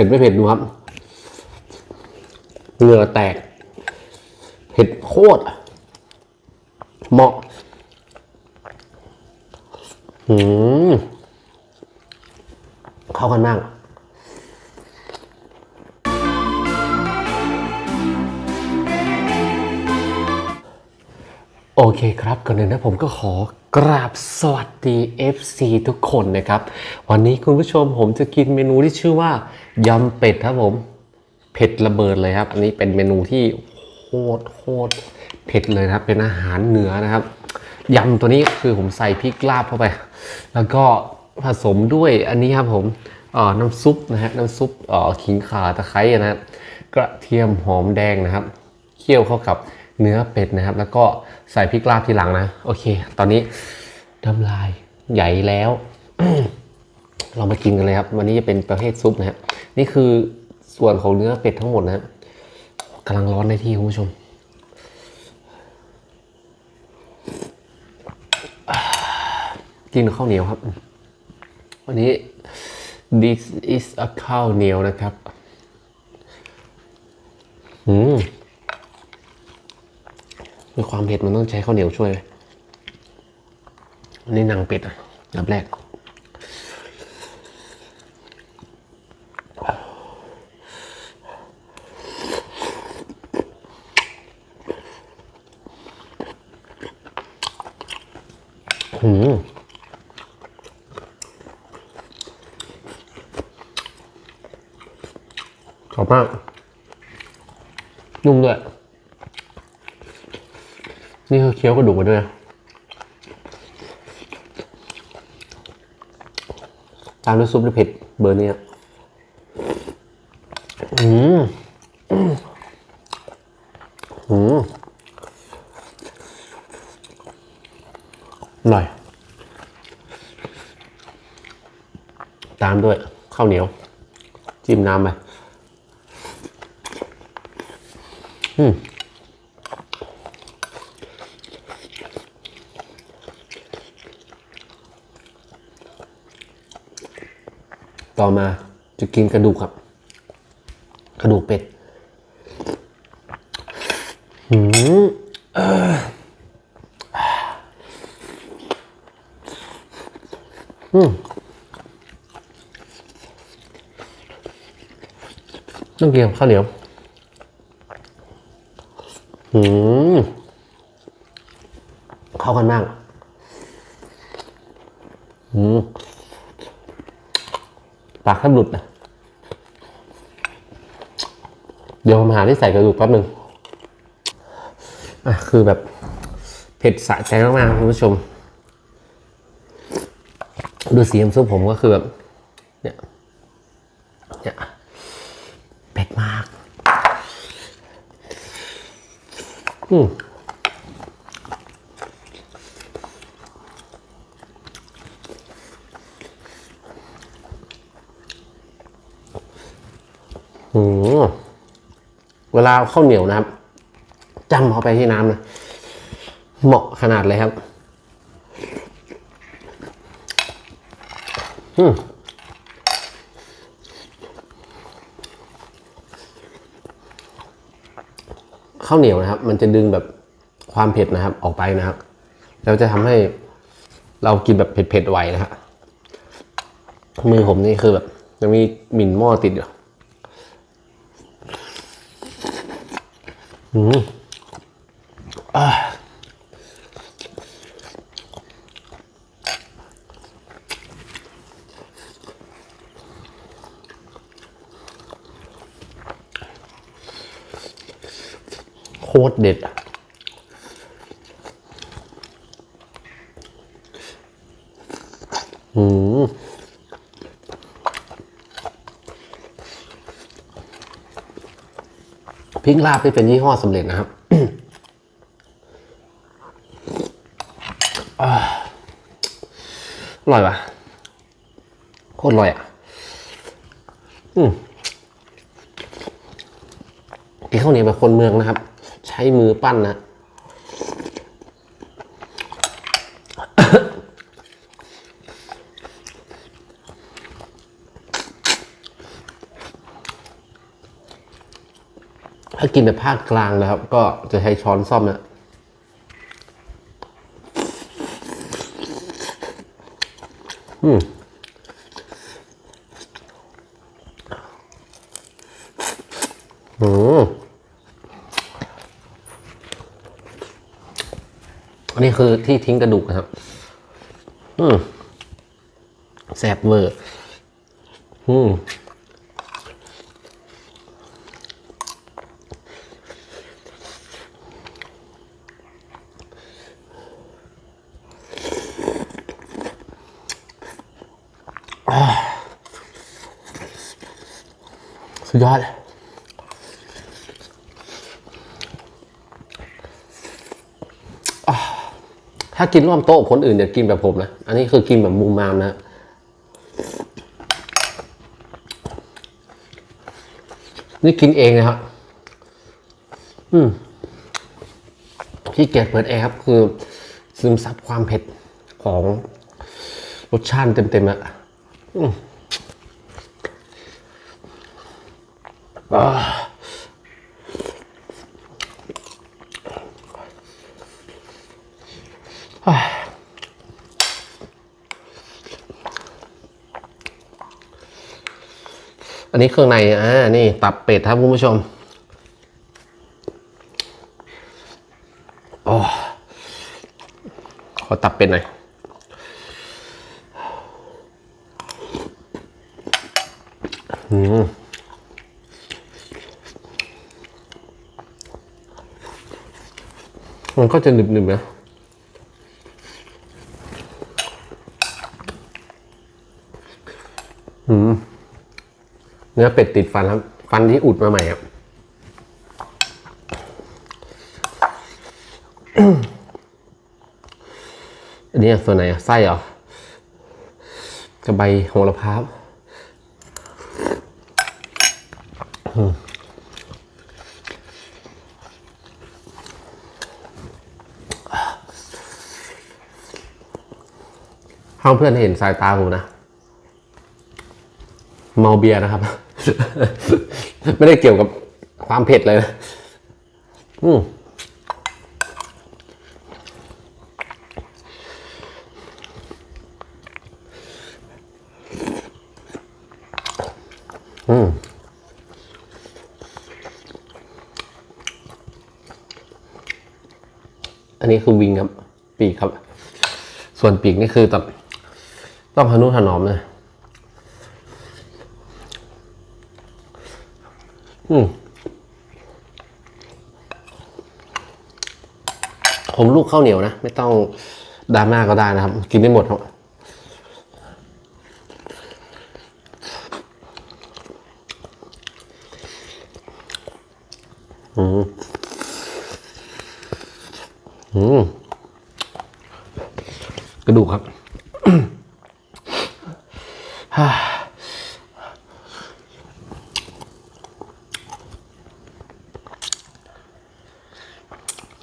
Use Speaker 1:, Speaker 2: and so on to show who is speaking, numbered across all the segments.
Speaker 1: ผ็ดไม่เผ็ดดูครับ เหงื่อแตก เผ็ดโคตร เหมาะ อืม เข้ากันมากโอเคครับก่อนอื่นนะผมก็ขอ กราบสวัสดี FC ทุกคนนะครับ วันนี้คุณผู้ชมผมจะกินเมนูที่ชื่อว่ายำเป็ดครับผม เผ็ดระเบิดเลยครับ อันนี้เป็นเมนูที่โคตรโคตรเผ็ดเลยครับ เป็นอาหารเหนือนะครับยำตัวนี้คือผมใส่พริกลาบเข้าไป แล้วก็ผสมด้วยอันนี้ครับผมน้ำซุปนะฮะน้ำซุปขิงข่าตะไคร้นะกระเทียมหอมแดงนะครับ เคี่ยวเข้ากับ เนื้อเป็ดนะครับ แล้วก็ใส่พริกลาบทีหลังนะ โอเค ตอนนี้น้ำลายใหญ่แล้ว เรามากินกันเลยครับ วันนี้จะเป็นประเภทซุปนะครับนี่คือส่วนของเนื้อเป็ดทั้งหมดนะครับกำลังร้อนในที่คุณผู้ชมกินข้าวเหนียวครับ วันนี้ this is a ข้าวเหนียวนะครับ อืม ความเผ็ดมันต้องใช้ข้าวเหนียวช่วยนนี้หนังเป็ดอะอันดับแรกหืมกรอบมากนุ่มด้วย นี่คือเคี้ยวกระดูกมาด้วยนะตามด้วยซุปด้วยเผ็ดเบอร์นี้ยอืมอืมอร่อย ตามด้วยข้าวเหนียว จิ้มน้ำไปอืม ต่อมาจะกินกระดูกครับ กระดูกเป็ดหืมอืมต้องกินข้าวเหนียวหืมเข้ากันมากหืมากแทบหลุดนะเดี๋ยวผมหาที่ใส่กระดูกแป๊บหนึ่งอะคือแบบเผ็ดสะใจมากๆคุณผู้ชม ดูสีน้ำซุปผมก็คือแบบเนี่ยเนี่ยเผ็ดมาก อืม อืมเวลาข้าวเหนียวนะครับจำเข้าไปที่น้ำนะเหมาะขนาดเลยครับอืมข้าวเหนียวนะครับ มันจะดึงแบบความเผ็ดนะครับ ออกไปนะครับ แล้วจะทำให้เรากินแบบเผ็ดๆไวนะฮะมือผมนี่คือแบบยังมีหมิ่นหม้อติดอยู่ อืมอ่าโคตรเด็ดอะอืม ริกลาบที่เป็นยี่ห้อสำเร็จนะครับอร่อยปะโคตรอร่อยอะ อืมกินข้าวเหนียวแบบคนเมืองนะครับ ใช้มือปั้นนะ กินแบบภาคกลางนะครับ ก็จะใช้ช้อนซ่อมนะอืมอืมอันนี้คือที่ทิ้งกระดูกนะครับ อืมแสบเวอร์อืม ถ้ากินร่วมโต๊ะกับคนอื่นอย่ากินแบบผมนะ อันนี้คือกินแบบมุมมามนะนี่กินเองนะครับ อืมที่เกียจเปิดแอร์ครับ คือ ซึมซับความเผ็ดของรสชาติเต็มๆอะอืมอ่า อันนี้เครื่องในอ่านี่ ตับเป็ดครับคุณผู้ชมโอ้ขอตับเป็ดหน่อยอืมมันก็จะหนึบๆนะ อืม เนื้อเป็ดติดฟันครับ ฟันที่อุดมาใหม่ครับอันนี้ส่วนไหนอะไส้เหรอกระใบโหระพาห้องเพื่อนเห็นสายตาผมนะ เมาเบียร์นะครับ ไม่ได้เกี่ยวกับความเผ็ดเลยนะอืมอืมอันนี้คือวิงครับ ปีกครับ ส่วนปีกนี่คือต้องต้องหนุถนอมเลย ผมลูกข้าวเหนียวนะ ไม่ต้องดราม่าก็ได้นะครับ กินได้หมดครับอืมอืมกระดูกครับฮ่า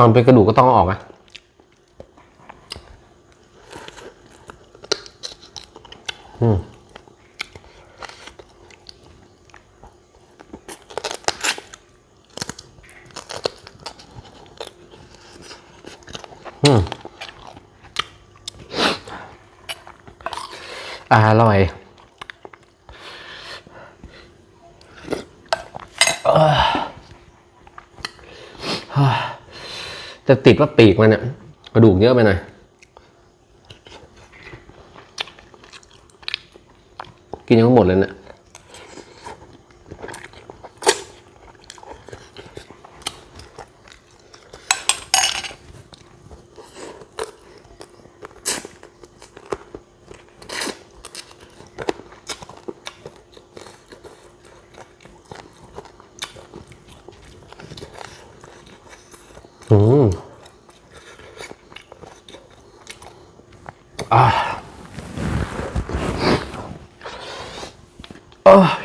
Speaker 1: ความเป็นกระดูกก็ต้องออกนะอืมอืมอร่อยเอ้อฮ่า จะติดว่าปีกมันเนี่ยกระดูกเยอะไปหน่อยกินยังไม่หมดเลยเนี่ย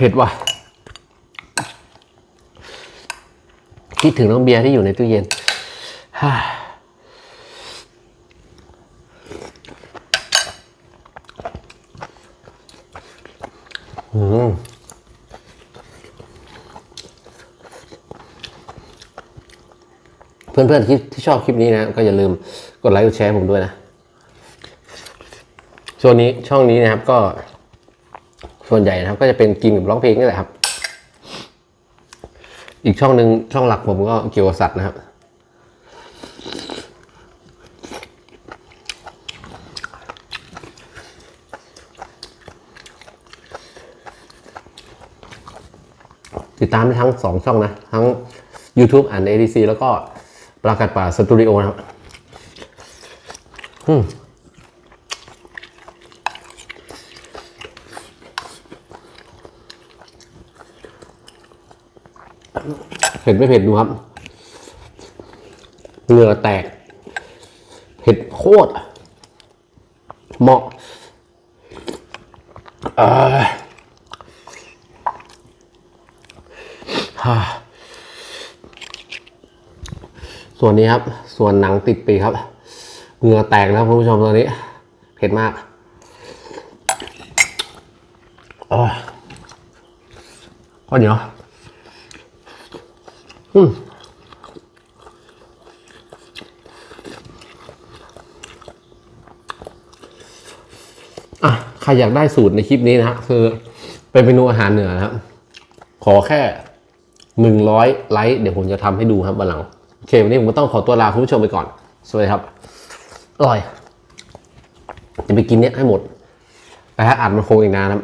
Speaker 1: ผ็ดว่ะ คิดถึงน้องเบียร์ที่อยู่ในตู้เย็นฮ่าอืมเพื่อนๆที่ที่ชอบคลิปนี้นะ ก็อย่าลืมกดไลค์กดแชร์ผมด้วยนะ ช่วงนี้ช่องนี้นะครับก็ ส่วนใหญ่นะครับ ก็จะเป็นกินกับร้องเพลงนี่แหละครับ อีกช่องหนึ่งช่องหลักผมก็เกี่ยวกับสัตว์นะครับ ติดตามได้ทั้งสองช่องนะ ทั้ง YouTube อ่าน ADC แล้วก็ปรากัดป่าสตูดิโอนะครับ อืม เผ็ดไม่เผ็ดดูครับเหงื่อแตก เผ็ดโคตรเหมาะเออส่วนนี้ครับ ส่วนหนังติดปีครับเหงื่อแตกนะครับคุณผู้ชมตอนนี้ เผ็ดมากอ๋อเดี๋ยว อืมอะใครอยากได้สูตรในคลิปนี้นะฮะคือเป็นเมนูอาหารเหนือนะครับขอแค่หนึ่งร้อยไลค์เดี๋ยวผมจะทำให้ดูครับวันหลังโอเควันนี้ผมก็ต้องขอตัวลาคุณผู้ชมไปก่อน สวัสดีครับ อร่อย จะไปกินเนี้ยให้หมด แต่ถ้าอัดมันคงอีกนานครับ